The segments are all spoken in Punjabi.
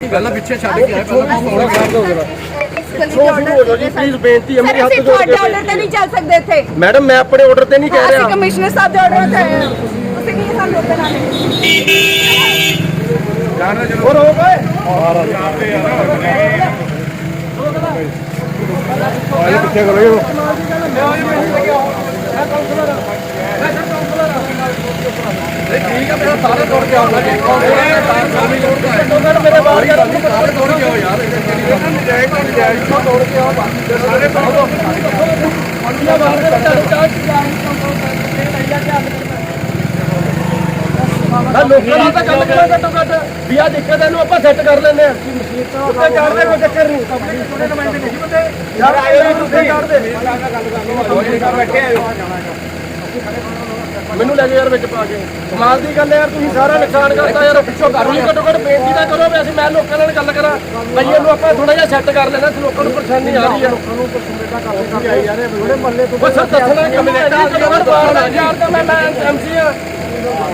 ਪਹਿਲਾਂ ਪਿੱਛੇ ਛੱਡ ਕੇ ਆਇਆ ਪਹਿਲਾਂ ਥੋੜਾ ਕਰ ਦੋ ਜਰਾ ਸ਼ੁਰੂ ਹੋ ਜੀ ਪਲੀਜ਼ ਬੇਨਤੀ ਹੈ ਮੇਰੇ ਹੱਥ ਅਸੀਂ ਜੋੜ ਕੇ ਆਰਡਰ ਤੇ ਨਹੀਂ ਚੱਲ ਸਕਦੇ ਇੱਥੇ। ਮੈਡਮ ਮੈਂ ਆਪਣੇ ਆਰਡਰ ਤੇ ਨਹੀਂ ਕਹਿ ਅਸੀਂ ਰਿਹਾ ਕਮਿਸ਼ਨਰ ਸਾਹਿਬ ਦੇ ਆਰਡਰ ਤੇ ਆਏ ਹਾਂ। ਤੁਸੀਂ ਕੀ ਸਾਨੂੰ ਉੱਤੇ ਨਾਲ ਹੋਰ ਹੋ ਗਏ? ਪਿੱਛੇ ਕਰੋ ਜੀ ਠੀਕ ਹੈ ਮੇਰਾ ਸਾਰੇ ਤੋੜ ਕੇ ਆਉਣਾ ਜੀ। ਕੌਣ ਹੈ ਤਾਰ ਸਾਮੀ ਤੋੜ ਕੇ ਆਇਆ। ਮੇਰੇ ਬਾਹਰ ਯਾਰ ਸਾਰੇ ਤੋੜ ਕੇ ਆਓ ਯਾਰ ਨੂੰ ਜਾਇਜ਼ ਤੋਂ ਜਾਇਜ਼ ਤੋਂ ਤੋੜ ਕੇ ਆਓ ਸਾਰੇ ਤੋੜ ਦੋ ਮੈਂ ਲੋਕਾਂ ਨਾਲ ਤਾਂ ਗੱਲ ਕਰਾਂ ਘੱਟੋ ਘੱਟ ਵੀ ਆ ਦਿੱਕਤ ਇਹਨੂੰ ਆਪਾਂ ਸੈੱਟ ਕਰ ਲੈਂਦੇ ਆ ਉੱਤੇ ਚੜਦੇ ਕੋਈ ਚੱਕਰ ਨਹੀਂ। ਥੋੜੇ ਨੁਮਾਇੰਦੇ ਨਹੀਂ ਬੰਦੇ। ਯਾਰ ਆਏ ਉੱਤੇ ਚੜਦੇ ਮੈਨੂੰ ਲੈ ਜਾ ਯਾਰ ਵਿੱਚ ਪਾ ਕੇ। ਕਮਾਲ ਦੀ ਗੱਲ ਹੈ ਯਾਰ ਤੁਸੀਂ ਸਾਰਾ ਨੁਕਸਾਨ ਕਰਤਾ ਯਾਰ। ਪਿੱਛੋਂ ਕਰ ਲਈ ਘੱਟੋ ਘੱਟ ਬੇਨਤੀ ਤਾਂ ਕਰੋ ਵੀ ਅਸੀਂ ਮੈਂ ਲੋਕਾਂ ਨਾਲ ਗੱਲ ਕਰਾਂ। ਬਈ ਇਹਨੂੰ ਆਪਾਂ ਥੋੜਾ ਜਿਹਾ ਸੈੱਟ ਕਰ ਲੈਣਾ ਸੀ ਲੋਕਾਂ ਨੂੰ ਪਰੇਸ਼ਾਨੀ ਆ ਰਹੀ ਹੈ। ਲੋਕਾਂ ਨੂੰ ਉਹ ਸਰ ਦੱਸਣਾ ਕਿ ਮੈਂ ਯਾਰ ਤਾਂ ਮੈਂ ਮੈਂ ਐਮਸੀ ਆ।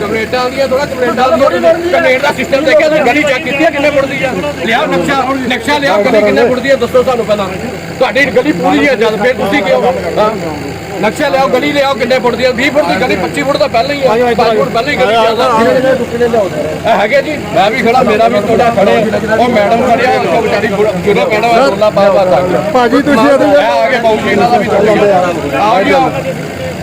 ਕਮੇਟਾਂ ਦੀਆਂ ਥੋੜਾ ਕਮੇਟਾਂ ਦੀਆਂ ਕਮੇਟ ਦਾ ਸਿਸਟਮ ਦੇਖਿਆ ਤੁਸੀਂ ਗਲੀ ਚੈੱਕ ਕੀਤੀ ਹੈ ਕਿੰਨੇ ਫੁੱਟ ਦੀ ਆ? ਲਿਆਓ ਨਕਸ਼ਾ ਨਕਸ਼ਾ ਲਿਆਓ ਗਲੀ ਕਿੰਨੇ ਫੁੱਟ ਦੀ ਹੈ ਦੱਸੋ ਸਾਨੂੰ ਪਹਿਲਾਂ। ਤੁਹਾਡੀ ਗਲੀ ਪੂਰੀ ਹੈ ਜਦ ਫਿਰ ਤੁਸੀਂ ਕਿਉਂ? ਹਾਂ। ਨਕਸ਼ਾ ਲਿਆਓ ਗਲੀ ਲਿਆਓ ਕਿੰਨੇ ਫੁੱਟ ਦੀ ਹੈ 20 ਫੁੱਟ ਦੀ ਗਲੀ 25 ਫੁੱਟ ਤਾਂ ਪਹਿਲਾਂ ਹੀ ਹੈ 5 ਫੁੱਟ ਪਹਿਲਾਂ ਹੀ ਗਲੀ ਇਹ ਹੈਗੇ ਜੀ ਮੈਂ ਵੀ ਖੜਾ ਮੇਰਾ ਵੀ ਤੁਹਾਡਾ ਖੜੇ ਉਹ ਮੈਡਮ ਖੜਿਆ ਉਹ ਵਿਚਾਰੀ ਮੈਡਮ ਹੈ ਰੋਲਾ ਪਾ ਪਾ ਤੱਕ ਭਾਜੀ ਤੁਸੀਂ ਆ ਕੇ ਬਹੁਤ ਇਹਨਾਂ ਦਾ ਵੀ ਥੋੜਾ ਆਓ ਜੀ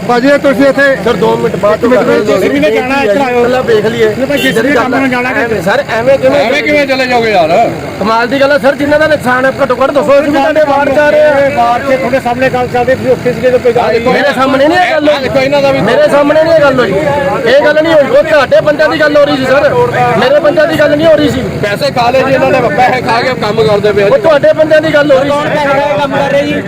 ਭਾਜੀ ਇਹ ਤੁਸੀਂ ਇੱਥੇ ਸਰ 2 ਮਿੰਟ ਬਾਅਦ ਵੀ ਨੇ ਜਾਣਾ ਇੱਧਰ ਆਇਓ। ਪਹਿਲਾਂ ਵੇਖ ਲਈਏ। ਭਾਈ ਜਿਸ ਵੀ ਕੰਮ ਨੂੰ ਜਾਣਾ ਕਿ ਸਰ ਐਵੇਂ ਕਿਵੇਂ ਐਵੇਂ ਕਿਵੇਂ ਚਲੇ ਜਾਓਗੇ ਯਾਰ? ਕਮਾਲ ਦੀ ਗੱਲ ਹੈ ਸਰ ਜਿਨ੍ਹਾਂ ਦਾ ਨੁਕਸਾਨ ਹੈ ਘੱਟੋ ਘੱਟ ਦੱਸੋ ਅਸੀਂ ਵੀ ਤੁਹਾਡੇ ਚ ਆ ਰਹੇ ਆ ਬਾਹਰ ਤੇ ਤੁਹਾਡੇ ਸਾਹਮਣੇ ਗੱਲ ਚੱਲਦੀ ਤੁਸੀਂ ਉੱਥੇ ਸੀਗੇ ਕੋਈ ਗੱਲ ਮੇਰੇ ਸਾਹਮਣੇ ਨਹੀਂ ਇਹ ਗੱਲ ਦੇਖੋ ਇਹਨਾਂ ਦਾ ਵੀ ਮੇਰੇ ਸਾਹਮਣੇ ਨਹੀਂ ਇਹ ਗੱਲ ਹੋਈ। ਇਹ ਗੱਲ ਨਹੀਂ ਹੋਈ। ਉਹ ਤੁਹਾਡੇ ਬੰਦਿਆਂ ਦੀ ਗੱਲ ਹੋ ਰਹੀ ਸੀ ਸਰ। ਮੇਰੇ ਬੰਦਿਆਂ ਦੀ ਗੱਲ ਨਹੀਂ ਹੋ ਰਹੀ ਸੀ। ਪੈਸੇ ਖਾ ਲਏ ਜੀ ਇਹਨਾਂ ਨੇ ਪੈਸੇ ਖਾ ਕੇ ਕੰਮ ਕਰਦੇ ਪਏ ਉਹ ਤੁਹਾਡੇ ਬੰਦਿਆਂ ਦੀ ਗੱਲ ਹੋ ਰਹੀ ਸੀ। ਕੰਮ ਕਰ ਰਹੇ ਜੀ?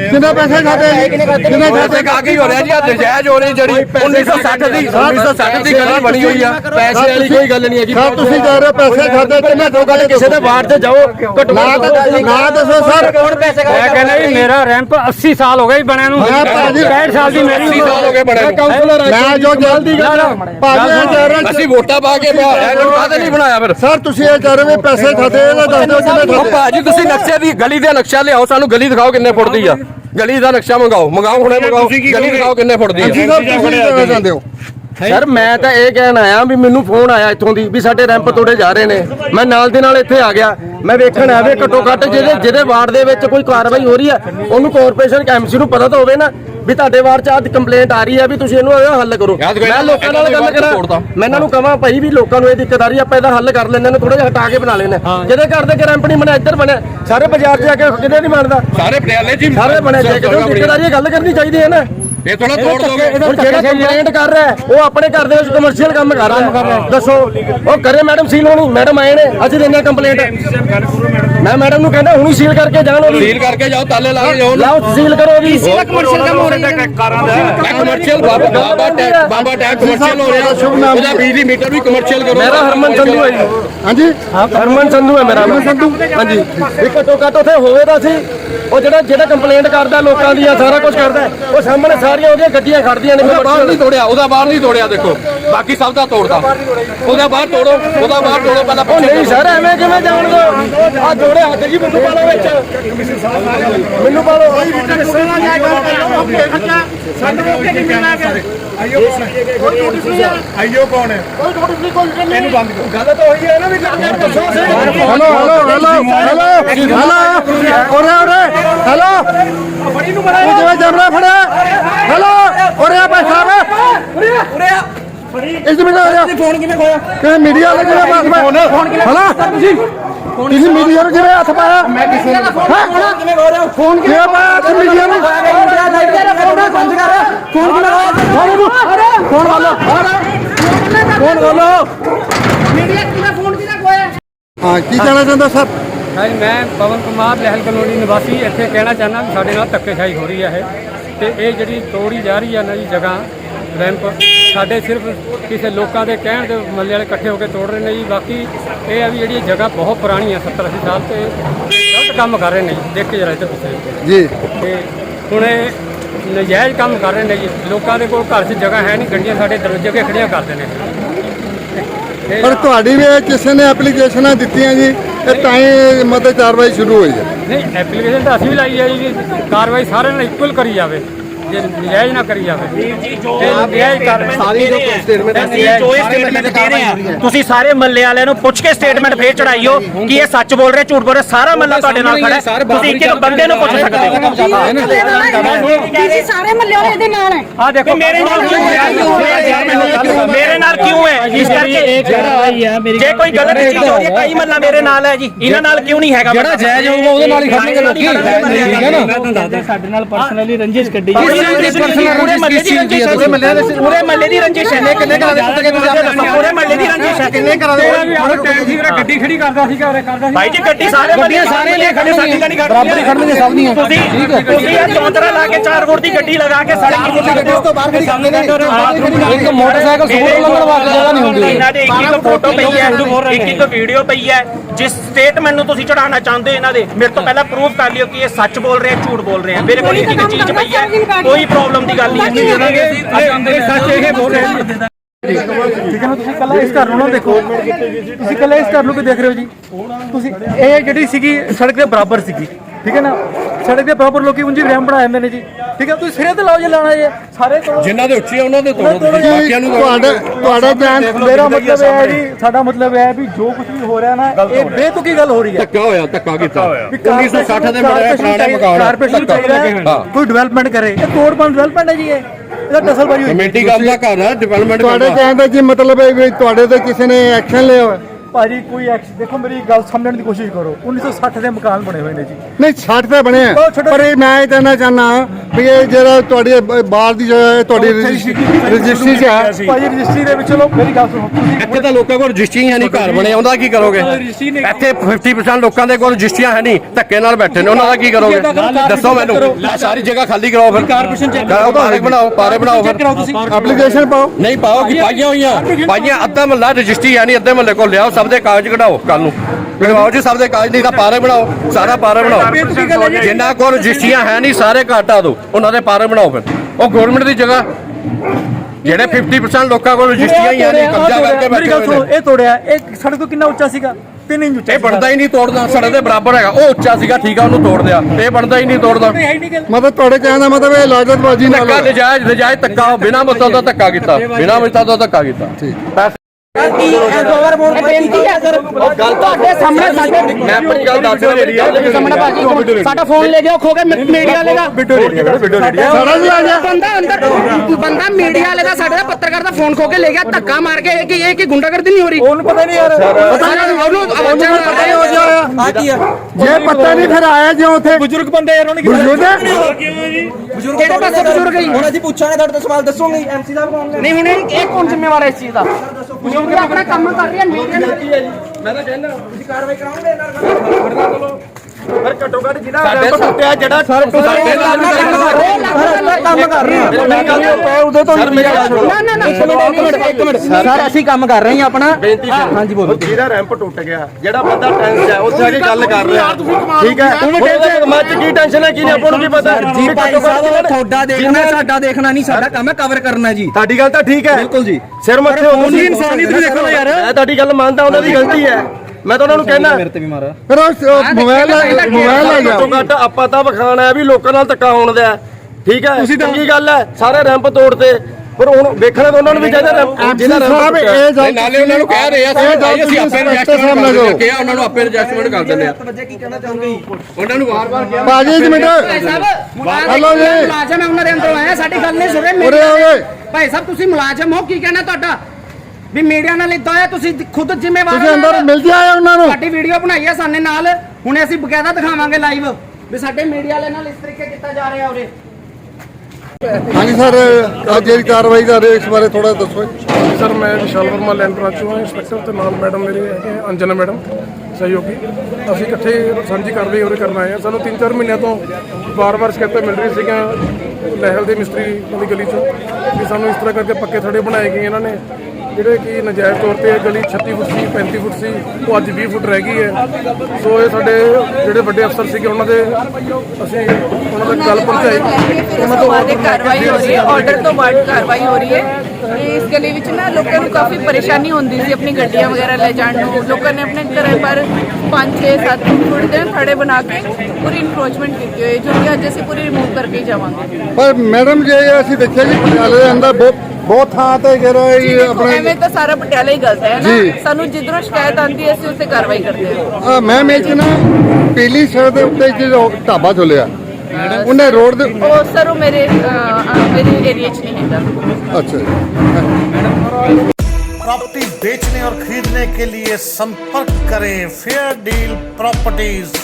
ਕਿੰਨੇ ਪੈਸੇ ਖਾਦੇ ਕਿੰਨੇ ਪੈਸੇ ਖਾ ਕੇ ਹੀ? ਹੋ ਰਿਹਾ ਜੀ ਆ ਨਜਾਇਜ਼ ਹੋ ਰਹੀ ਜਿਹੜੀ 1960 ਦੀ 1960 ਦੀ ਗਲੀ ਬਣੀ ਹੋਈ ਆ। ਪੈਸੇ ਵਾਲੀ ਕੋਈ ਗੱਲ ਨਹੀਂ ਹੈਗੀ। ਸਰ ਤੁਸੀਂ ਕਹਿ ਰਹੇ ਪੈਸੇ ਖਾਦੇ ਕਿੰਨੇ ਦੋ ਗੱਲ ਕਿਸੇ ਦੇ ਵਾਰਡ ਤੇ ਜਾਓ ਘੱਟੋ ਨਾ ਦੱਸੋ ਸਰ। ਕੌਣ ਪੈਸੇ ਮੈਂ ਕਹਿੰਦਾ ਜੀ ਮੇਰਾ ਰੈਂਪ 80 ਸਾਲ ਹੋ ਗਏ ਜੀ ਬਣਿਆ ਨੂੰ। ਮੈਂ ਭਾਜੀ 65 ਸਾਲ ਦੀ ਮੇਰੀ 80 ਸਾਲ ਹੋ ਗਏ ਬਣੇ ਨੂੰ। ਕਾਉਂਸਲਰ ਮੈਂ ਜੋ ਜਲਦੀ ਗੱਲ ਭਾਜੀ ਇਹ ਕਹਿ ਰਹੇ ਅਸੀਂ ਵੋਟਾਂ ਪਾ ਕੇ ਕਾਹਦੇ ਨਹੀਂ ਬਣਾਇਆ ਫਿਰ। ਸਰ ਤੁਸੀਂ ਇਹ ਕਹਿ ਰਹੇ ਵੀ ਪੈਸੇ ਖਾਦੇ ਇਹਦਾ ਦੱਸ ਦਿਓ ਉਹ ਖਾਦੇ ਭਾਜੀ ਤੁਸੀਂ ਨਕਸ਼ੇ ਦੀ ਗਲੀ ਦਾ ਨਕਸ਼ਾ ਲਿਆਓ ਸਾਨੂੰ ਗਲੀ ਦਿਖਾਓ ਕਿੰਨੇ ਫੁੱਟ ਦੀ ਆ। ਗਲੀ ਦਾ ਨਕਸ਼ਾ ਮੰਗਾਓ। ਮੰਗਾਓ ਹੁਣੇ ਮੰਗਾਓ। ਗਲੀ ਦਿਖਾਓ ਕਿੰਨੇ ਫੁੱਟ ਦੀ ਸਰ ਤੁਸੀਂ ਕਹਿਣਾ ਚਾਹੁੰਦੇ ਹੋ? ਸਰ ਮੈਂ ਤਾਂ ਇਹ ਕਹਿਣ ਆਇਆ ਵੀ ਮੈਨੂੰ ਫੋਨ ਆਇਆ ਇੱਥੋਂ ਦੀ ਵੀ ਸਾਡੇ ਰੈਂਪ ਤੋੜੇ ਜਾ ਰਹੇ ਨੇ। ਮੈਂ ਨਾਲ ਦੇ ਨਾਲ ਇੱਥੇ ਆ ਗਿਆ। ਮੈਂ ਵੇਖਣ ਆਵੇ ਘੱਟੋ ਘੱਟ ਜਿਹਦੇ ਜਿਹਦੇ ਵਾਰਡ ਦੇ ਵਿੱਚ ਕੋਈ ਕਾਰਵਾਈ ਹੋ ਰਹੀ ਹੈ ਉਹਨੂੰ ਕਾਰਪੋਰੇਸ਼ਨ ਐਮਸੀ ਨੂੰ ਪਤਾ ਤਾਂ ਹੋਵੇ ਨਾ ਵੀ ਤੁਹਾਡੇ ਵਾਰਡ 'ਚ ਅੱਜ ਕੰਪਲੇਂਟ ਆ ਰਹੀ ਹੈ ਵੀ ਤੁਸੀਂ ਇਹਨੂੰ ਇਹਦਾ ਹੱਲ ਕਰੋ। ਮੈਂ ਲੋਕਾਂ ਨਾਲ ਗੱਲ 'ਚ ਕਰਾਂ। ਮੈਂ ਇਹਨਾਂ ਨੂੰ ਕਹਾਂ ਭਾਈ ਵੀ ਲੋਕਾਂ ਨੂੰ ਇਹ ਦਿੱਕਤ ਆ ਰਹੀ ਆਪਾਂ ਇਹਦਾ ਹੱਲ ਕਰ ਲੈਂਦੇ ਨੇ ਥੋੜਾ ਜਿਹਾ ਹਟਾ ਕੇ ਬਣਾ ਲੈਂਦੇ। ਜਿਹਦੇ ਘਰ ਦੇ ਰੈਂਪ ਨਹੀਂ ਬਣਿਆ ਇੱਧਰ ਬਣਿਆ। ਸਾਰੇ ਬਾਜ਼ਾਰ 'ਚ ਜਾ ਕੇ ਕਿਤੇ ਨਹੀਂ ਬਣਦਾ ਸਾਰੇ ਪਟਿਆਲੇ ਜੀ ਸਾਰੇ ਬਣੇ ਜੇ ਕਿਤੇ ਦਿੱਕਤ ਆ ਰਹੀ ਹੈ ਗੱਲ ਕਰਨੀ ਚਾਹੀਦੀ ਹੈ ਨਾ। ਇਹ ਥੋੜਾ ਤੋੜ ਦੋਗੇ। ਹੁਣ ਜਿਹੜਾ ਕੰਪਲੇਂਟ ਕਰ ਰਿਹਾ ਉਹ ਆਪਣੇ ਘਰ ਦੇ ਵਿੱਚ ਕਮਰਸ਼ੀਅਲ ਕੰਮ ਕਰ ਰਿਹਾ ਹੈ। ਦੱਸੋ ਉਹ ਕਰੇ ਮੈਡਮ ਸੀਲ ਹੋਣੀ? ਮੈਡਮ ਆਏ ਨੇ ਅਸੀਂ ਦਿੰਦੇ ਕੰਪਲੇਂਟ ਮੈਂ ਮੈਡਮ ਨੂੰ ਕਹਿੰਦਾ ਹੁਣੀ ਸੀਲ ਕਰਕੇ ਜਾਣ ਉਹਦੀ। ਸੀਲ ਕਰਕੇ ਜਾਓ ਤਾਲੇ ਲਾ ਕੇ ਜਾਓ ਲਾਓ ਸੀਲ ਕਰੋ ਉਹਦੀ। ਕਮਰਸ਼ੀਅਲ ਕੰਮ ਹੋ ਰਿਹਾ ਕਮਰਸ਼ੀਅਲ ਬਾਬਾ ਬਾਬਾ ਟੈਕ ਬਾਬਾ ਟੈਕ ਕਮਰਸ਼ੀਅਲ ਹੋ ਰਿਹਾ। ਉਹਦਾ ਬਿਜਲੀ ਮੀਟਰ ਵੀ ਕਮਰਸ਼ੀਅਲ ਕਰੋ। ਮੇਰਾ ਹਰਮਨ ਸੰਧੂ ਹੈ ਜੀ। ਹਾਂਜੀ? ਹਰਮਨ ਸੰਧੂ ਹੈ ਮੇਰਾ ਹਰਮਨ ਸੰਧੂ? ਹਾਂਜੀ। ਵੀ ਘੱਟੋ ਘੱਟ ਉੱਥੇ ਹੋਵੇ ਤਾਂ ਸੀ। ਉਹ ਜਿਹੜਾ ਜਿਹੜਾ ਕੰਪਲੇਂਟ ਕਰਦਾ ਲੋਕਾਂ ਦੀ ਆ ਸਾਰਾ ਕੁਝ ਕਰਦਾ ਉਹ ਸਾਹਮਣੇ ਸਾਰੀਆਂ ਉਹਦੀਆਂ ਗੱਡੀਆਂ ਖੜਦੀਆਂ ਨੇ ਉਹਦਾ ਬਾਹਰ ਨਹੀਂ ਤੋੜਿਆ ਉਹਦਾ ਬਾਹਰ ਨਹੀਂ ਤੋੜਿਆ ਦੇਖੋ। ਬਾਕੀ ਸਭ ਦਾ ਤੋੜਦਾ। ਉਹਦਾ ਬਾਹਰ ਤੋੜੋ ਉਹਦਾ ਬਾਹਰ ਤੋੜੋ ਪਹਿਲਾਂ ਉਹ ਨਹੀਂ ਸਰ ਐਵੇਂ ਕਿਵੇਂ ਜਾਣ ਦੋ ਆ ਜੋੜੇ ਹੱਥ ਜੀ ਮੈਨੂੰ ਪਾ ਲਓ ਵਿੱਚ। ਮੈਨੂੰ ਪਾ ਲਓ। ਆਈਓ ਕੌਣ ਹੈ? ਇਹਨੂੰ ਬੰਦ ਕਰੋ। ਗੱਲ ਤਾਂ ਹੋਈ ਹੈ ਨਾ ਵੀ ਦੱਸੋ hello hello hello hello hello ਓਰੇ ਓਰੇ ਹੈਲੋ। ਫੜੀ ਨੂੰ ਬੜਾ ਜਿਵੇਂ ਜਮਰਾ ਫੜਿਆ ਹੈਲੋ ਓਰੇ ਆ ਭਾਈ ਸਾਹਿਬ ਓਰੇ ਇਸ ਮਿੰਟ ਆ ਫੋਨ ਕਿਵੇਂ ਖੋਇਆ? ਕਿ ਮੀਡੀਆ ਵਾਲੇ ਕਿਵੇਂ ਪਾਸ ਮੈਂ ਫੋਨ ਕਿਵੇਂ ਹਲਾ। ਤੁਸੀਂ ਤੁਸੀਂ ਮੀਡੀਆ ਨੂੰ ਜਿਵੇਂ ਹੱਥ ਪਾਇਆ? ਮੈਂ ਕਿਸੇ ਦਾ ਫੋਨ ਕਿਵੇਂ ਖੋ ਰਿਹਾ ਫੋਨ ਕਿਵੇਂ ਪਾਇਆ ਤੁਸੀਂ ਮੀਡੀਆ ਨੂੰ ਫੋਨ ਕਿਵੇਂ ਫੋਨ ਵਾਲੋ ਫੋਨ ਵਾਲੋ ਹਾਂ ਕੀ ਕਹਿਣਾ ਚਾਹੁੰਦਾ ਸਰ? ਹਾਂਜੀ ਮੈਂ ਪਵਨ ਕੁਮਾਰ ਲਹਿਲ ਕਲੋਨੀ ਨਿਵਾਸੀ। ਇੱਥੇ ਕਹਿਣਾ ਚਾਹੁੰਦਾ ਵੀ ਸਾਡੇ ਨਾਲ ਧੱਕੇਸ਼ਾਹੀ ਹੋ ਰਹੀ ਹੈ ਇਹ। ਤੇ ਇਹ ਜਿਹੜੀ ਤੋੜੀ ਜਾ ਰਹੀ ਹੈ ਨਾ ਜੀ ਜਗ੍ਹਾ ਰੈਂਪ ਸਾਡੇ ਸਿਰਫ ਕਿਸੇ ਲੋਕਾਂ ਦੇ ਕਹਿਣ ਦੇ ਮੱਲੇ ਵਾਲੇ ਇਕੱਠੇ ਹੋ ਕੇ ਤੋੜ ਰਹੇ ਨੇ ਜੀ। ਬਾਕੀ ਇਹ ਹੈ ਵੀ ਜਿਹੜੀ ਜਗ੍ਹਾ ਬਹੁਤ ਪੁਰਾਣੀ ਹੈ 70 80 ਸਾਲ ਤੇ ਗਲਤ ਕੰਮ ਕਰ ਰਹੇ ਨੇ ਜੀ। ਦੇਖ ਕੇ ਜਰਾ ਇੱਧਰ ਪਿੱਛੇ ਜੀ। ਤੇ ਹੁਣ ਇਹ ਨਜਾਇਜ਼ ਕੰਮ ਕਰ ਰਹੇ ਨੇ ਜੀ। ਲੋਕਾਂ ਦੇ ਕੋਲ ਘਰ 'ਚ ਜਗ੍ਹਾ ਹੈ ਨਹੀਂ ਗੱਡੀਆਂ ਸਾਡੇ ਦਰਵਾਜ਼ੇ ਅੱਗੇ ਖੜੀਆਂ ਕਰਦੇ ਨੇ। ਪਰ ਤੁਹਾਡੀ ਵੀ ਕਿਸੇ ਨੇ ਐਪਲੀਕੇਸ਼ਨਾਂ ਦਿੱਤੀਆਂ ਜੀ ਇਹ ਤਾਂ ਹੀ ਮਤਲਬ ਕਾਰਵਾਈ ਸ਼ੁਰੂ ਹੋਈ ਹੈ। ਨਹੀਂ ਐਪਲੀਕੇਸ਼ਨ ਤਾਂ ਅਸੀਂ ਵੀ ਲਾਈ ਹੈ ਜੀ। ਕਾਰਵਾਈ ਸਾਰਿਆਂ ਨਾਲ ਇਕੁਅਲ ਕਰੀ ਜਾਵੇ। ਜੇ ਨਜਾਇਜ਼ ਨਾ ਕਰੀ ਜਾਵੇ। ਵੀਰ ਜੀ ਜੋ ਨਜਾਇਜ਼ ਕਰ ਸਾਰੀ ਜੋ ਸਟੇਟਮੈਂਟ ਅਸੀਂ ਜੋ ਇਹ ਸਟੇਟਮੈਂਟ ਦੇ ਰਹੇ ਹਾਂ। ਤੁਸੀਂ ਸਾਰੇ ਮੱਲੇ ਵਾਲਿਆਂ ਨੂੰ ਪੁੱਛ ਕੇ ਸਟੇਟਮੈਂਟ ਫੇਰ ਚੜਾਈਓ ਕਿ ਇਹ ਸੱਚ ਬੋਲ ਰਹੇ ਝੂਠ ਬੋਲ ਰਹੇ ਸਾਰਾ ਮੱਲਾ ਤੁਹਾਡੇ ਨਾਲ ਖੜਾ ਹੈ। ਤੁਸੀਂ ਇੱਕ ਇੱਕ ਬੰਦੇ ਨੂੰ ਪੁੱਛ ਸਕਦੇ ਹੋ। ਤੁਸੀਂ ਸਾਰੇ ਮੱਲੇ ਵਾਲੇ ਇਹਦੇ ਨਾਲ ਹੈ। ਆ ਦੇਖੋ ਮੇਰੇ ਨਾਲ ਕਿਉਂ ਹੈ? ਮੇਰੇ ਨਾਲ ਕਿਉਂ ਹੈ? ਇਸ ਕਰਕੇ ਜੇ ਕੋਈ ਗਲਤ ਚੀਜ਼ ਹੋ ਰਹੀ ਹੈ ਕਈ ਮੱਲਾ ਮੇਰੇ ਨਾਲ ਹੈ ਜੀ। ਇਹਨਾਂ ਨਾਲ ਕਿਉਂ ਨਹੀਂ ਹੈਗਾ? ਜਿਹੜਾ ਜਾਇਜ਼ ਹੋਊਗਾ ਉਹਦੇ ਨਾਲ ਹੀ ਖੜਨਗੇ ਲੋਕੀ ਠੀਕ ਹੈ ਨਾ? ਸਾਡੇ ਨਾਲ ਪਰਸਨਲੀ ਰੰਜਿਸ਼ ਕੱਢੀ ਪੂਰੇ ਮੱਲੇ ਦੀ ਰੰਜਿਸ਼ ਹੈ ਪੂਰੇ ਮੱਲੇ ਦੀ ਰੰਜਿਸ਼ ਹੈ? ਕਿੰਨੇ ਕਰਾ ਦੇ ਤੁਸੀਂ ਆਪ ਦੱਸੋ ਪੂਰੇ ਮੱਲੇ ਦੀ ਰੰਜਿਸ਼ ਹੈ। ਕਿੰਨੇ ਕਰਾ ਸੀ ਮੇਰਾ ਗੱਡੀ ਖੜੀ ਕਰਦਾ ਸੀਗਾ ਉਰੇ ਕਰਦਾ ਸੀ ਭਾਈ ਜੀ ਗੱਡੀ ਸਾਰੇ ਗੱਡੀਆਂ ਸਾਰੇ ਲੈ ਖੜੇ ਸਾਡੀ ਤਾਂ ਨਹੀਂ ਖੜਦੀ ਬਰਾਬਰ ਖੜਨਗੇ ਸਭ ਦੀਆਂ ਤੁਸੀਂ ਤੁਸੀਂ ਇਹ ਚੌਂਤਰਾ ਲਾ ਕੇ 4 ਫੁੱਟ ਦੀ ਗੱਡੀ ਲਗਾ ਕੇ ਸੜਕ ਤੇ ਗੱਡੀ ਤੋਂ ਬਾਹਰ ਖੜੀ ਸਾਹਮਣੇ ਇੱਕ ਮੋਟਰਸਾਈਕਲ ਸਕੂਟਰ ਲੰਘਣ ਵਾਸਤੇ ਜਗ੍ਹਾ ਨਹੀਂ ਹੁੰਦੀ। ਇਹਨਾਂ ਦੇ ਇੱਕ ਇੱਕ ਫੋਟੋ ਪਈ ਹੈ। ਇੱਕ ਇੱਕ ਵੀਡੀਓ ਪਈ ਹੈ। ਜਿਸ ਸਟੇਟਮੈਂਟ ਨੂੰ ਤੁਸੀਂ ਚੜਾਉਣਾ ਚਾਹੁੰਦੇ ਹੋ ਇਹਨਾਂ ਦੇ ਮੇਰੇ ਤੋਂ ਪਹਿਲਾਂ ਪ੍ਰੂਫ ਕਰ ਲਿਓ ਕਿ ਇਹ ਸੱਚ ਬੋਲ ਰਹੇ ਆ ਝੂਠ ਬੋਲ ਰਹੇ। ਆ ਮੇਰੇ ਕੋਲ ਇੱਕ ਇੱਕ ਚੀਜ਼ ਪਈ ਹੈ। ਕੋਈ ਪ੍ਰੋਬਲਮ ਦੀ ਗੱਲ ਨਹੀਂ ਹੈ ਇਹ ਸੱਚ ਇਹ ਬੋਲ ਰਹੇ। ਨੇ ਠੀਕ ਹੈ ਨਾ ਤੁਸੀਂ ਕੱਲਾ ਇਸ ਘਰ ਨੂੰ ਨਾ ਦੇਖੋ। ਤੁਸੀਂ ਕੱਲਾ ਇਸ ਘਰ ਨੂੰ ਕਿ ਦੇਖ ਰਹੇ ਹੋ ਜੀ। ਤੁਸੀਂ ਇਹ ਜਿਹੜੀ ਸੀਗੀ ਸੜਕ ਦੇ ਬਰਾਬਰ ਸੀਗੀ। ਠੀਕ ਹੈ ਨਾ? ਸੜਕ ਦੇ ਬਰਾਬਰ ਲੋਕੀ ਉਂਝ ਰੈਂਪ ਬਣਾ ਜਾਂਦੇ ਨੇ ਜੀ। ਠੀਕ ਹੈ ਤੁਸੀਂ ਸਿਰੇ ਤੇ ਲਾਓ ਜੇ ਲਾਣਾ ਜੇ। ਸਾਰੇ ਤੋੜੋ ਜਿਨ੍ਹਾਂ ਦੇ ਉੱਚੇ ਆ ਉਹਨਾਂ ਦੇ ਤੋੜੋ। ਤੁਸੀਂ ਬਾਕੀਆਂ ਨੂੰ। ਤੁਹਾਡਾ ਤੁਹਾਡਾ ਬਿਆਨ ਮੇਰਾ ਮਤਲਬ ਇਹ ਹੈ ਜੀ ਸਾਡਾ ਮਤਲਬ ਇਹ ਹੈ ਵੀ ਜੋ ਕੁਝ ਵੀ ਹੋ ਰਿਹਾ ਨਾ ਇਹ ਬੇਤੁਕੀ ਗੱਲ ਹੋ ਰਹੀ ਹੈ। ਧੱਕਾ ਹੋਇਆ ਧੱਕਾ ਕੀਤਾ। ਵੀ 1960 ਦੇ ਬਣੇ ਪੁਰਾਣੇ ਮਕਾਨ। ਕਾਰਪੋਰੇਸ਼ਨ ਚਾਹੀਦਾ ਹੈ, ਹਾਂ। ਕੋਈ ਡਿਵੈਲਪਮੈਂਟ ਕਰੇ। ਇਹ ਤੋੜਪਨ ਡਿਵੈਲਪਮੈਂਟ ਹੈ ਜੀ ਇਹ। ਇਹਦਾ ਟਸਲਬਾਜੀ ਹੋਈ। ਕਮੇਟੀ ਗੱਲ ਦਾ ਘਰ ਹੈ ਡਿਵੈਲਪਮੈਂਟ ਤੁਹਾਡੇ ਕਹਿਣ ਦਾ ਜੀ ਮਤਲਬ ਹੈ ਵੀ ਤੁਹਾਡੇ ਤੇ ਕਿਸੇ ਨੇ ਐਕਸ਼ਨ ਲਿਆ ਹੋਇਆ? ਭਾਜੀ ਕੋਈ ਦੇਖੋ ਮੇਰੀ ਗੱਲ ਸਮਝਣ ਦੀ ਕੋਸ਼ਿਸ਼ ਕਰੋ। 1960 ਦੇ ਮਕਾਨ ਬਣੇ ਹੋਏ ਨੇ ਜੀ। ਨਹੀਂ 60 ਤੇ ਬਣੇ ਆ। ਬਹੁਤ ਛੋਟੇ- ਪਰ ਇਹ ਮੈਂ ਇਹ ਕਹਿਣਾ ਚਾਹਨਾ ਵੀ ਇਹ ਜਿਹੜਾ ਤੁਹਾਡੀ ਬਾਹਰ ਦੀ ਜਗ੍ਹਾ ਹੈ ਤੁਹਾਡੀ ਰਜਿਸਟਰੀ ਚ ਹੈ। ਭਾਜੀ ਰਜਿਸਟਰੀ ਦੇ ਵਿੱਚ ਚਲੋ ਮੇਰੀ ਗੱਲ ਸੁਣੋ ਤੁਸੀਂ ਇੱਥੇ ਤਾਂ ਲੋਕਾਂ ਕੋਲ ਰਜਿਸਟਰੀ ਹੈ ਨਹੀਂ ਘਰ ਬਣੇ ਉਹਦਾ ਕੀ ਕਰੋਗੇ? ਇੱਥੇ 50% ਲੋਕਾਂ ਦੇ ਕੋਲ ਰਜਿਸਟਰੀਆਂ ਹੈ ਨਹੀਂ ਧੱਕੇ ਨਾਲ ਬੈਠੇ ਨੇ ਉਹਨਾਂ ਦਾ ਕੀ ਕਰੋਗੇ? ਦੱਸੋ ਮੈਨੂੰ। ਸਾਰੀ ਜਗ੍ਹਾ ਖਾਲੀ ਕਰਾਓ ਫਿਰ। ਕਾਰਪੋਰੇਸ਼ਨ ਚੈੱਕ ਕਰਾਓ ਪਾਰੇ ਬਣਾਓ ਪਾਰੇ ਬਣਾਓ ਫਿਰ। ਐਪਲੀਕੇਸ਼ਨ ਪਾਓ। ਨਹੀਂ ਪਾਓ ਕਿ ਪਾਈਆਂ ਹੋਈਆਂ? ਪਾਈਆਂ ਅੱਧਾ ਮਹੱਲਾ ਰਜਿਸਟਰੀ ਹੈ ਨਹੀਂ ਅੱਧੇ ਮਹੱਲੇ ਕੋਲ ਲਿਆਓ ਸਭ ਦੇ ਕਾਗਜ਼ ਕਢਾਓ ਕੱਲ ਨੂੰ। ਕਢਵਾਓ ਜੀ ਸਭ ਦੇ ਕਾਗਜ਼ ਨਹੀਂ ਤਾਂ ਪਾਰੇ ਬਣਾਓ ਸਾਰਾ ਪਾਰੇ ਬਣਾਓ। ਜਿਨ੍ਹਾਂ ਕੋਲ ਰਜਿਸਟਰੀਆਂ ਹੈ ਨਹੀਂ ਸਾਰੇ ਘਾਟਾ ਦਿਓ ਉਹਨਾਂ ਦੇ ਪਾਰੇ ਬਣਾਓ ਫਿਰ। ਉਹ ਗਵਰਨਮੈਂਟ ਦੀ ਜਗ੍ਹਾ। ਜਿਹੜੇ 50% ਲੋਕਾਂ ਕੋਲ ਰਜਿਸਟਰੀਆਂ ਹੀ ਹੈ ਨਹੀਂ ਕਬਜ਼ਾ ਕਰਕੇ ਮੇਰੀ ਬੈਠੇ ਗੱਲ ਹੋਏ ਇਹ ਤੋੜਿਆ ਇਹ ਸੜਕ ਤੋਂ ਕਿੰਨਾ ਉੱਚਾ ਸੀਗਾ? 3 ਇੰਚ ਉੱਚਾ ਇਹ ਬਣਦਾ ਹੀ ਨਹੀਂ ਤੋੜਦਾ ਸੜਕ ਦੇ ਬਰਾਬਰ ਹੈਗਾ। ਉਹ ਉੱਚਾ ਸੀਗਾ ਠੀਕ ਆ ਉਹਨੂੰ ਤੋੜ ਦਿਆ। ਇਹ ਬਣਦਾ ਹੀ ਨਹੀਂ ਤੋੜਦਾ। ਮਤਲਬ ਤੁਹਾਡੇ ਕਹਿਣ ਦਾ ਮਤਲਬ ਇਹ ਲਾਗਤਬਾਜ਼ੀ ਨਾਲ ਧੱਕਾ ਨਜਾਇਜ਼ ਨਜਾਇਜ਼ ਧੱਕਾ ਬਿਨਾਂ ਮਤਲਬ ਦਾ ਧੱਕਾ ਕੀਤਾ। ਬਿਨਾਂ ਮਤਲਬ ਦਾ ਧੱਕਾ ਕੀਤਾ। ਬੇਨਤੀ ਹੈ ਸਰ ਤੁਹਾਡੇ ਸਾਹਮਣੇ ਸਾਡੇ ਮੈਂ ਆਪਣੀ ਗੱਲ ਦੱਸ ਰਿਹਾ ਜਿਹੜੀ ਹੈ ਸਾਹਮਣੇ ਭਾਜੀ ਸਾਡਾ ਫੋਨ ਲੈ ਗਿਆ ਖੋ ਕੇ ਮੀਡੀਆ ਵਾਲੇ ਦਾ। ਸਾਡਾ ਵੀ ਆ ਗਿਆ ਬੰਦਾ ਅੰਦਰ ਬੰਦਾ ਮੀਡੀਆ ਵਾਲੇ ਦਾ ਸਾਡੇ ਦਾ ਪੱਤਰਕਾਰ ਦਾ ਫੋਨ ਖੋ ਕੇ ਲੈ ਗਿਆ ਧੱਕਾ ਮਾਰ ਕੇ ਕਿ ਇਹ ਕੀ ਗੁੰਡਾਗਰਦੀ ਨਹੀਂ ਹੋ ਰਹੀ? ਉਹਨੂੰ ਪਤਾ ਨਹੀਂ ਯਾਰ। ਉਹਨੂੰ ਆਵਾਜ਼ਾਂ ਪਤਾ ਨਹੀਂ ਹੋ ਜਾਇਆ ਆ ਕੀ ਆ? ਜੇ ਪਤਾ ਨਹੀਂ ਫਿਰ ਆਇਆ ਜਿਉਂ ਉੱਥੇ? ਬਜ਼ੁਰਗ ਬੰਦੇ ਯਾਰ ਉਹਨੇ ਬਜ਼ੁਰਗ? ਹੈ? ਕਿਹੜੇ ਪਾਸੇ ਬਜ਼ੁਰਗ ਗਈ ਹੁਣ ਅਸੀਂ ਪੁੱਛਾਂਗੇ ਤੁਹਾਡੇ ਤੋਂ ਸਵਾਲ ਦੱਸੋਗੇ? ਐਮਸੀ ਸਾਹਿਬ ਕੌਣ ਨੇ ਨਹੀਂ ਹੁਣ ਇਹ ਇਹ ਕੌਣ ਜ਼ਿੰਮੇਵਾਰ ਹੈ ਇਸ ਚੀਜ਼ ਦਾ? ਬਜ਼ੁਰਗ ਆਪਣਾ ਕੰਮ ਕਰ ਰਹੀ ਹੈ ਮੀਡੀਆ ਨੇ ਪਰ ਘੱਟੋ ਘੱਟ ਜਿਹਨਾਂ ਸਾਡੇ ਟੁੱਟਿਆ ਜਿਹੜਾ ਸਰ ਕੰਮ ਕਰ ਰਹੇ ਹਾਂ। ਉਹਦੇ ਤੋਂ ਨਾ ਨਾ ਨਾ ਇੱਕ ਮਿੰਟ ਸਰ ਅਸੀਂ ਕੰਮ ਕਰ ਰਹੇ ਹਾਂ ਆਪਣਾ। ਬੇਨਤੀ ਹਾਂਜੀ ਬੋਲੋ। ਜਿਹੜਾ ਰੈਂਪ ਟੁੱਟ ਗਿਆ ਜਿਹੜਾ ਬੰਦਾ ਟੈਂਸ ਹੈ ਉੱਥੇ ਆ ਕੇ ਗੱਲ ਕਰ ਰਿਹਾ। ਠੀਕ ਹੈ? ਉਹਨੂੰ ਟੈਂਸ਼ਨ ਮੈਂ ਚ ਕੀ ਟੈਨਸ਼ਨ ਹੈ ਕੀ ਨਹੀਂ ਆਪਾਂ ਨੂੰ ਕੀ ਪਤਾ? ਜੀ ਭਾਈ ਸਾਹਿਬ ਤੁਹਾਡਾ ਦੇਖਣਾ ਸਾਡਾ ਦੇਖਣਾ ਨਹੀਂ ਸਾਡਾ ਕੰਮ ਹੈ ਕਵਰ ਕਰਨਾ ਜੀ। ਤੁਹਾਡੀ ਗੱਲ ਤਾਂ ਠੀਕ ਹੈ। ਬਿਲਕੁਲ ਜੀ। ਸਿਰ ਮੱਥੇ ਹੋ ਤੁਸੀਂ ਇਨਸਾਨੀਅਤ ਵੀ ਦੇਖੋ ਨਾ ਯਾਰ। ਮੈਂ ਤੁਹਾਡੀ ਗੱਲ ਮੰਨਦਾ ਉਹਨਾਂ ਦੀ ਗਲਤੀ ਹੈ। ਮੈਂ ਤਾਂ ਉਹਨਾਂ ਨੂੰ ਕਹਿਣਾ ਮੇਰੇ ਤੇ ਵੀ ਮਾਰਾ ਫਿਰ ਉਹ ਮੋਬਾਈਲ ਮੋਬਾਈਲ ਲੈ ਗਿਆ। ਘੱਟੋ ਆਪਾਂ ਤਾਂ ਵਿਖਾਣਾ ਹੈ ਵੀ ਲੋਕਾਂ ਨਾਲ ਧੱਕਾ ਹੋਣ ਦਿਆ ਠੀਕ ਹੈ ਚੰਗੀ ਗੱਲ ਹੈ ਸਾਰੇ ਰੈਂਪ ਤੋੜਦੇ ਪਰ ਹੁਣ ਵੇਖਣਾ ਤਾਂ ਉਹਨਾਂ ਨੂੰ ਵੀ ਚਾਹੀਦਾ ਰੈਂਪ ਸਾਹਿਬ। ਇਹ ਨਹੀਂ, ਨਾਲੇ ਉਹਨਾਂ ਨੂੰ ਕਹਿ ਰਹੇ ਆ ਅਸੀਂ ਗੱਲ ਅਸੀਂ ਆਪੇ ਤੁਸੀਂ ਰਜਿਸਟਰ ਸਾਹਮਣੇ ਕਰ ਕਰੋ। ਕਿਹਾ ਉਹਨਾਂ ਨੂੰ ਆਪੇ ਰਜਿਸਟਰਮੈਂਟ ਕਰ ਦਿੰਦੇ ਆ। ਉਹਨਾਂ ਨੂੰ ਵਾਰ-ਵਾਰ ਕਿਹਾ। ਬਾਜੀ ਇੱਕ ਮਿੰਟ। ਭਾਈ ਸਾਹਿਬ ਹੈਲੋ ਜੀ। ਮੁਲਾਜ਼ਮ ਹੈ ਉਹਨਾਂ ਦੇ ਅੰਦਰੋਂ ਆਇਆ ਸਾਡੀ ਗੱਲ ਨਹੀਂ ਸੁਣ ਦੇ। ਭਾਈ ਸਾਹਿਬ ਤੁਸੀਂ ਮੁਲਾਜ਼ਮ ਹੋ ਕੀ ਕਹਿਣਾ ਤੁਹਾਡਾ? ਵੀ ਮੀਡੀਆ ਨਾਲ ਇਦਾਂ ਹੈ ਤੁਸੀਂ ਖੁਦ ਜ਼ਿੰਮੇਵਾਰ ਤੁਸੀਂ ਅੰਦਰ। ਮਿਲ ਜਾਏ ਉਹਨਾਂ ਨੂੰ। ਸਾਡੀ ਵੀਡੀਓ ਬਣਾਈ ਹੈ ਸਾਨੇ ਨਾਲ। ਹੁਣ ਅਸੀਂ ਬਕਾਇਦਾ ਦਿਖਾਵਾਂਗੇ ਲਾਈਵ ਵੀ ਸਾਡੇ ਮੀਡੀਆ ਵਾਲੇ ਨਾਲ ਇਸ ਤਰੀਕੇ ਕੀਤਾ ਜਾ ਰਿਹਾ ਉਰੇ। ਹਾਂਜੀ ਸਰ ਅੱਜ ਜਿਹੜੀ ਕਾਰਵਾਈ ਕਰ ਰਹੇ ਹੋ, ਇਸ ਬਾਰੇ ਥੋੜਾ ਦੱਸੋ। ਸਰ ਮੈਂ ਵਿਸ਼ਾਲ ਵਰਮਾ ਲੈਂਡ ਬ੍ਰਾਂਚੋਂ ਹਾਂ। ਇੰਸਪੈਕਟਰ ਤੇ ਨਾਲ ਮੈਡਮ ਮੇਰੇ ਹੈਗੇ ਅੰਜਨਾ ਮੈਡਮ ਸਹਿਯੋਗੀ। ਅਸੀਂ ਇਕੱਠੇ ਸਾਂਝੀ ਕਾਰਵਾਈ ਉਰੇ ਕਰਨ ਆਏ ਹਾਂ। ਸਾਨੂੰ 3-4 ਮਹੀਨਿਆਂ ਤੋਂ ਵਾਰ-ਵਾਰ ਸ਼ਿਕਾਇਤਾਂ ਮਿਲ ਰਹੀ ਸੀਗੀਆਂ ਲਹਿਲ ਦੇ ਮਿਸਤਰੀ ਦੀ ਗਲੀ ਚੋਂ। ਕਿ ਸਾਨੂੰ ਇਸ ਤਰ੍ਹਾਂ ਕਰਕੇ ਪੱਕੇ ਥੜੇ ਬਣਾਏ ਗਏ ਇਹਨਾਂ ਨੇ। ਜਿਹੜੇ ਕਿ ਨਜਾਇਜ਼ ਤੌਰ ਤੇ ਇਹ ਗਲੀ 36 ਫੁੱਟ ਸੀ 35 ਫੁੱਟ ਸੀ ਉਹ ਅੱਜ 20 ਫੁੱਟ ਰਹਿ ਗਈ ਹੈ। ਸੋ ਇਹ ਸਾਡੇ ਜਿਹੜੇ ਵੱਡੇ ਅਫਸਰ ਸੀਗੇ ਉਹਨਾਂ ਦੇ ਅਸੀਂ ਉਹਨਾਂ ਤੱਕ ਗੱਲ ਪਹੁੰਚਾਈ ਉਹਨਾਂ ਤੋਂ ਬਾਅਦ ਕਾਰਵਾਈ ਹੋ ਰਹੀ ਹੈ ਆਰਡਰ ਤੋਂ ਬਾਅਦ ਕਾਰਵਾਈ ਹੋ ਰਹੀ ਹੈ। ਇਸ ਗਲੀ ਵਿੱਚ ਨਾ ਲੋਕਾਂ ਨੂੰ ਕਾਫੀ ਪਰੇਸ਼ਾਨੀ ਹੁੰਦੀ ਸੀ ਆਪਣੀ ਗੱਡੀਆਂ ਵਗੈਰਾ ਲੈ ਜਾਣ ਨੂੰ। ਲੋਕਾਂ ਨੇ ਆਪਣੇ ਘਰਾਂ ਪਰ 5 6 7 ਫੁੱਟ ਦੇ ਥੜੇ ਬਣਾ ਕੇ ਪੂਰੀ ਇਨਕਰੋਚਮੈਂਟ ਕੀਤੀ ਹੋਈ ਹੈ ਜੋ ਕਿ ਅੱਜ ਅਸੀਂ ਪੂਰੀ ਰਿਮੂਵ ਕਰਕੇ ਜਾਵਾਂਗੇ। ਪਰ ਮੈਡਮ ਜੇ ਅਸੀਂ ਦੇਖਿਆ ਜੀ ਪਟਿਆਲੇ ਦੇ ਅੰਦਰ ਬਹੁਤ ਬਹੁਤ ਥਾਂ ਤੇ ਜਿਹੜਾ ਇਹ ਦੇਖੋ, ਆਪਣੇ ਐਵੇਂ ਤਾਂ ਸਾਰਾ ਪਟਿਆਲਾ ਹੀ ਗਲਤ ਹੈ ਜੀ। ਨਾ ਸਾਨੂੰ ਜਿੱਧਰੋਂ ਸ਼ਿਕਾਇਤ ਆਉਂਦੀ ਹੈ ਅਸੀਂ ਉੱਤੇ ਕਾਰਵਾਈ ਕਰਦੇ ਹਾਂ ਅਹ ਮੈਮ ਇਹ 'ਚ ਨਾ ਪੀਲੀ ਸੜਕ ਦੇ ਉੱਤੇ ਜਿਹੜਾ ਢਾਬਾ ਖੁੱਲਿਆ ਉਹਨੇ ਰੋਡ ਦੇ ਉਹ ਸਰ ਉਹ ਮੇਰੇ ਅਹ, ਅਹ, ਮੇਰੇ ਏਰੀਆ 'ਚ ਨਹੀਂ ਹੈਗਾ ਅੱਛਾ ਜੀ प्रॉपर्टी बेचने और खरीदने के लिए संपर्क करें फेयर डील प्रॉपर्टीज